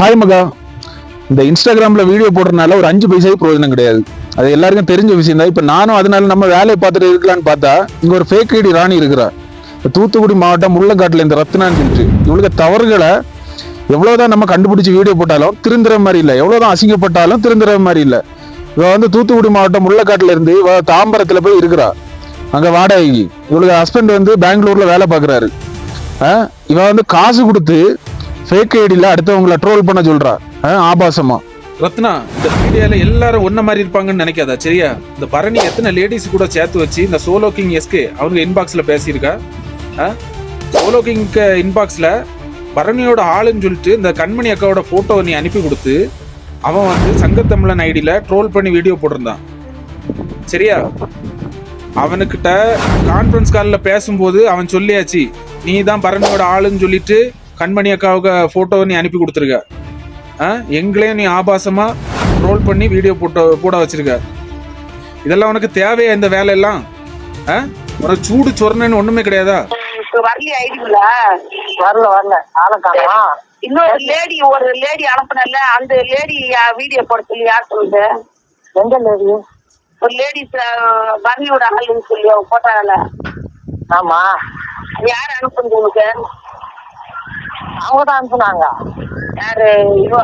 Hi மகா. இந்த இன்ஸ்டாகிராமில் வீடியோ போடுறதுனால ஒரு அஞ்சு பைசாவுக்கு பிரயோஜனம் கிடையாது. அது எல்லாருக்கும் தெரிஞ்ச விஷயம் தான். இப்போ நானும் அதனால நம்ம வேலையை பார்த்துட்டு இருக்கலான்னு பார்த்தா இங்கே ஒரு ஃபேக் ஐடி ராணி இருக்கிறா. தூத்துக்குடி மாவட்டம் முள்ளக்காட்டில் இந்த ரத்னான்னு சொல்லிட்டு. இவளுக்கு தவறுகளை எவ்வளோதான் நம்ம கண்டுபிடிச்சி வீடியோ போட்டாலும் திருந்துற மாதிரி இல்லை. எவ்வளோதான் அசிங்கப்பட்டாலும் திருந்துற மாதிரி இல்லை. இவ வந்து தூத்துக்குடி மாவட்டம் முள்ளக்காட்டில் இருந்து இவ தாம்பரத்தில் போய் இருக்கிறா. அங்கே வாடகைக்கு. இவளுக்கு ஹஸ்பண்ட் வந்து பெங்களூரில் வேலை பார்க்குறாரு. ஆஹ் இவ வந்து காசு கொடுத்து ஃபேக் ஐடியில் அடுத்தவங்கள ட்ரோல் பண்ண சொல்கிறா ஆஹ் ஆபாசமா. ரத்னா இந்த மீடியால எல்லாரும் ஒன்ன மாதிரி இருப்பாங்கன்னு நினைக்காதா சரியா? இந்த பரணி எத்தனை லேடிஸ் கூட சேர்த்து வச்சு இந்த சோலோ கிங் எஸ்கே அவங்க இன்பாக்ஸ்ல பேசியிருக்கா? சோலோ கிங் இன்பாக்ஸ்ல பரணியோட ஆளுன்னு சொல்லிட்டு இந்த கண்மணி அக்காவோட போட்டோ நீ அனுப்பி கொடுத்து அவன் வந்து சங்கத்தமிழன் ஐடியில ட்ரோல் பண்ணி வீடியோ போட்டிருந்தான். சரியா? அவனுக்கிட்ட கான்ஃபரன்ஸ் காலில் பேசும்போது அவன் சொல்லியாச்சு நீ தான் பரணியோட ஆளுன்னு சொல்லிட்டு கண்மணி அக்காவுக்கு போட்டோவை நீ அனுப்பி கொடுத்துருக்க. ஆ? எங்களையும் நீ ஆபாசமா ரோல் பண்ணி வீடியோ போட்டோ போட வச்சிருக்க. இதெல்லாம் உனக்கு தேவையா இந்த வேலையெல்லாம்? ஆ? உனக்கு சூடு சொரணன்னு ஒண்ணுமே கிடையாதா? வரலையா ஐடிங்களா வரல வரல. ஆளை காணோமா? இன்னொரு லேடி ஒரு லேடி அனுப்புனல அந்த லேடி வீடியோ போட சொல்லி யார் சொல்லுது? எந்த லேடி ஒரு லேடிஸ் பரணியோட ஆளுன்னு சொல்லி அவங்க போட்டாங்கல்ல. ஆமா. யார் அனுப்புனது உங்களுக்கு அவங்க தான் அனுப்புனாங்க யாரு இவ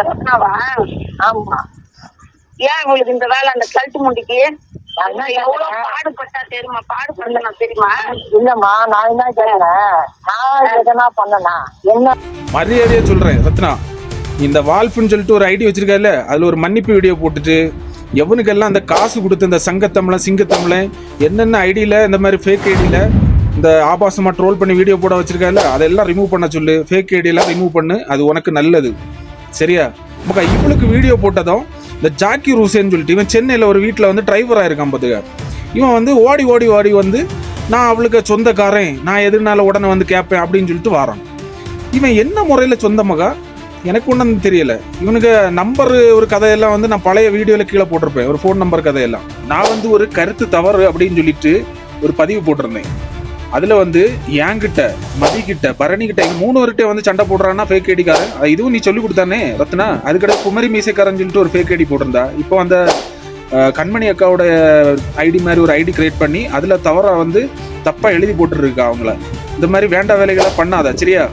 ரத்னாவா? ஆமா. ஏன் உங்களுக்கு இந்த வேலை அந்த கழுத்து முண்டிக்கு? எவ்வளவு பாடுபட்டா தெரியுமா? பாடுபடுத்தா தெரியுமா? இல்லம்மா நான் என்ன கேட்கிறேன் நான் எதனா பண்ணனா? என்ன? மரியாதையா சொல்றேன் ரத்னா. இந்த வால்ஃப்னு சொல்லிட்டு ஒரு ஐடி வச்சிருக்கல அதுல ஒரு மன்னிப்பு வீடியோ போட்டுட்டு எவனுக்கெல்லாம் அந்த காசு கொடுத்து இந்த சங்கத்தமிழன் சிங்கத்தமிழன் என்னென்ன ஐடியில இந்த மாதிரி ஃபேக் ஐடியில இந்த ஆபாசமா ட்ரோல் பண்ணி வீடியோ போட வச்சிருக்கல அதெல்லாம் ரிமூவ் பண்ண சொல்லு. ஃபேக் ஐடியெல்லாம் ரிமூவ் பண்ணு. அது உனக்கு நல்லது. சரியா? மக்கா இவளுக்கு வீடியோ போட்டதும் இந்த ஜாக்கி ரூசேன்னு சொல்லிட்டு இவன் சென்னையில் ஒரு வீட்டில் வந்து டிரைவராக இருக்கான் பார்த்துக்க இவன் வந்து ஓடி ஓடி ஓடி வந்து நான் அவளுக்கு சொந்தக்காரன். நான் எதுனால உடனே வந்து கேட்பேன் அப்படின்னு சொல்லிட்டு வாரான். இவன் என்ன முறையில் சொந்த மகா? எனக்கு ஒன்றும் தெரியல. இவனுக்கு நம்பர் ஒரு கதையெல்லாம் வந்து நான் பழைய வீடியோவில் கீழே போட்டிருப்பேன். ஒரு ஃபோன் நம்பர் கதையெல்லாம். நான் வந்து ஒரு கருத்து தவறு அப்படின்னு சொல்லிட்டு ஒரு பதிவு போட்டிருந்தேன். அதில் வந்து ஏங்கிட்ட மதி கிட்ட பரணி கிட்ட மூணு வருட்டே வந்து சண்டை போடுறான்னா ஃபேக் ஐடிக்காரன் அது இதுவும் நீ சொல்லி கொடுத்தானே ரத்னா? அதுக்கட குமரி மீசைக்காரன் சொல்லிட்டு ஒரு ஃபேக் ஐடி போட்டிருந்தா. இப்போ அந்த கண்மணி அக்காவோட ஐடி மாதிரி ஒரு ஐடி கிரியேட் பண்ணி அதில் தவற வந்து தப்பாக எழுதி போட்டுருக்கா அவங்கள. இந்த மாதிரி வேண்டாம் வேலைகளை பண்ணாத சரியா?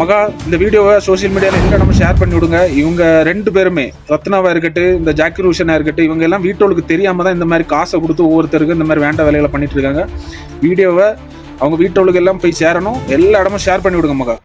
மகா இந்த வீடியோவை சோஷியல் மீடியாவில் எங்கே நம்ம ஷேர் பண்ணி விடுங்க. இவங்க ரெண்டு பேருமே ரத்னாவாக இருக்கட்டும் இந்த ஜாக்கி ரூஷனாக இருக்கட்டும் இவங்க எல்லாம் வீட்டோளுக்கு தெரியாமல் தான் இந்த மாதிரி காசை கொடுத்து ஒவ்வொருத்தருக்கு இந்த மாதிரி வேண்டாம் வேலைகளை பண்ணிட்டு இருக்காங்க. வீடியோவை அவங்க வீட்டோளுக்கு எல்லாம் போய் சேரணும். எல்லா இடமும் ஷேர் பண்ணி விடுங்க மகா.